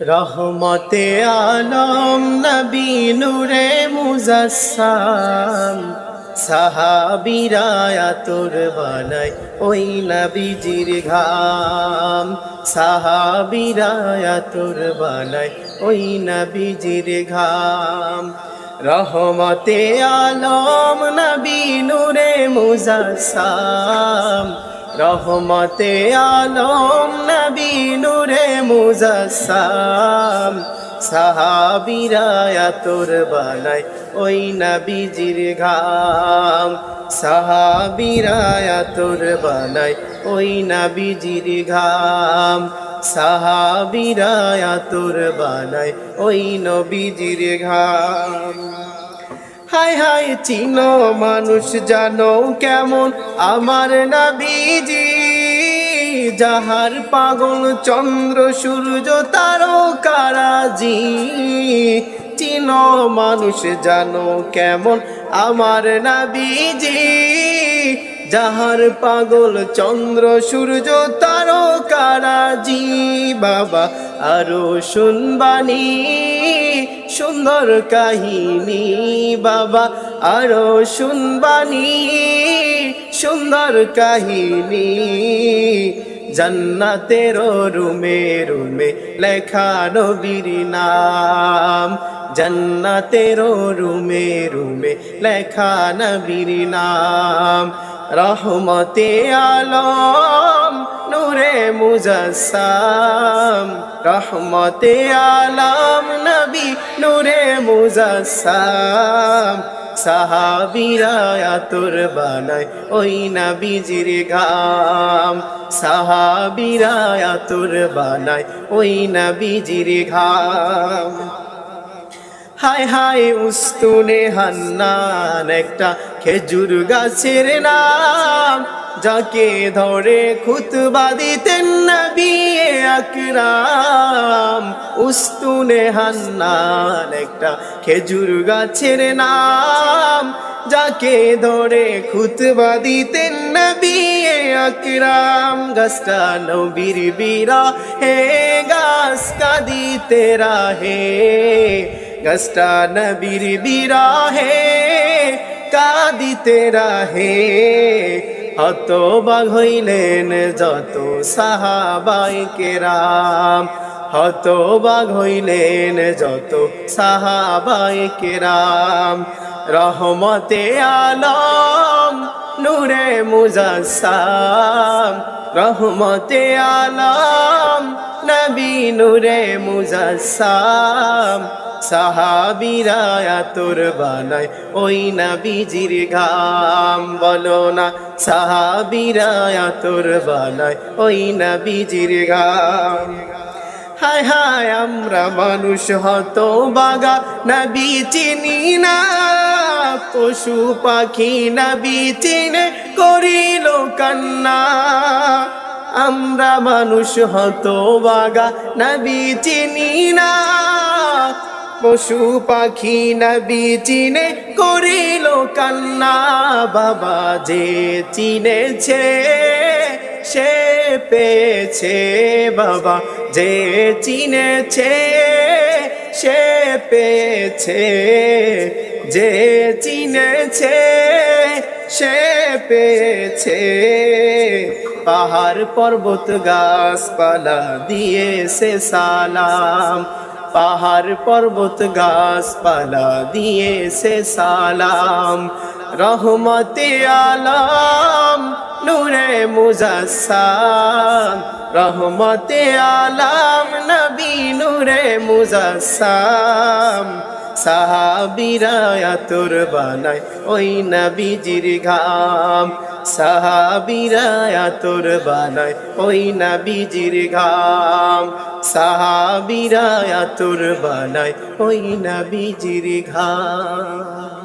রহমতে আলম নবী নূরে মুজাসাম সাহাবিরায়া তোর বানাই ওই নবীজির ঘাম। সাহাবিরায়া তোর বানাই ওই নবীজির ঘাম। রহমতে আলম নবী নূরে মুজাসাম রহমতে আলম নবী নূরে মুজাসাম সাহাবিরায়া তোর বানাই ওই নবীজির ঘাম। সাহাবিরায়া তোর বানাই ওই নবীজির ঘাম। সাহাবিরায়া তোর বানাই ওই নবীজির ঘাম। হাই হাই চিনো মানুষ জানো কেমন? আমার নাবিজি, যাহার পাগল চন্দ্র, সূর্য, তারকারাজি। চিনো মানুষ জানো কেমন? আমার নাবিজি, যাহার পাগল চন্দ্র, সূর্য, তারকারাজি। বাবা, আরও শুনবানি। সুন্দর কাহিনী বাবা, আরও শুনবানি। সুন্দর কাহিনী, জান্নাতের রুমে রুমে লেখা নবীর নাম। জান্নাতের রুমে রুমে লেখা নবীর নাম। রহমতে আলম নূরে মুজাসাম রহমতে আলম নবী নূরে মুজাসাম সাহাবিরায়া তোর বানাই ওই নবীজির ঘাম। সাহাবিরায়া তোর বানাই ওই নবীজির ঘাম। হায় হায় উস্তুনে হান্নান, একটা খেজুর গাছের নাম। যাকে ধরে খুতবা দিতেন নবী আকরাম, উস্তুনে হান্নান একটা খেজুর গাছের নাম। যাকে ধরে খুতবা দিতেন নবী আকরাম, গাছটা নবীর বীরা হে, গাছ কাদিতে রাহে। গাছটা নবীর বিরাহে কাদিতে রাহে। হতবাগ হইলেন যত সাহাবাই কেরাম। হতবাগ হইলেন যত সাহাবাই কেরাম। রহমতে আলম, নূরে মুজাসাম রহমতে আলম, নবী নূরে মুজাসাম সাহাবিরায়া তোর বানাই ওই নবীজির ঘাম বলো না। সাহাবিরা তোর বানাই ওই নবীজির ঘাম। হায় হায়, আমরা মানুষ হত বাগা নবী চিনি না। পশু পাখি নবী চিনে, করিল কান্না। আমরা মানুষ হত বাগা নবী চিনি না। পশু পাখি নবী চিনে করিল কান্না, বাবা যে চিনেছে সে পেয়েছে, বাবা যে চিনেছে সে পেয়েছে, যে চিনেছে সে পেয়েছে। পাহাড় পর্বত গাছপালা দিয়েছে সালাম পাহাড় পর্বত গাছপালা দিয়েছে সালাম। রহমতে আলাম, নূরে মুজাসাম রহমতে আলাম, নবী নূরে মুজাসাম সাহাবিরায়া তোর বানাই ওই নবীজির ঘাম। সাহাবিরায়া তোর বানাই ওই নাবিজির ঘাম। সাহাবিরা তোর বানাই ওই নাবিজির ঘাম।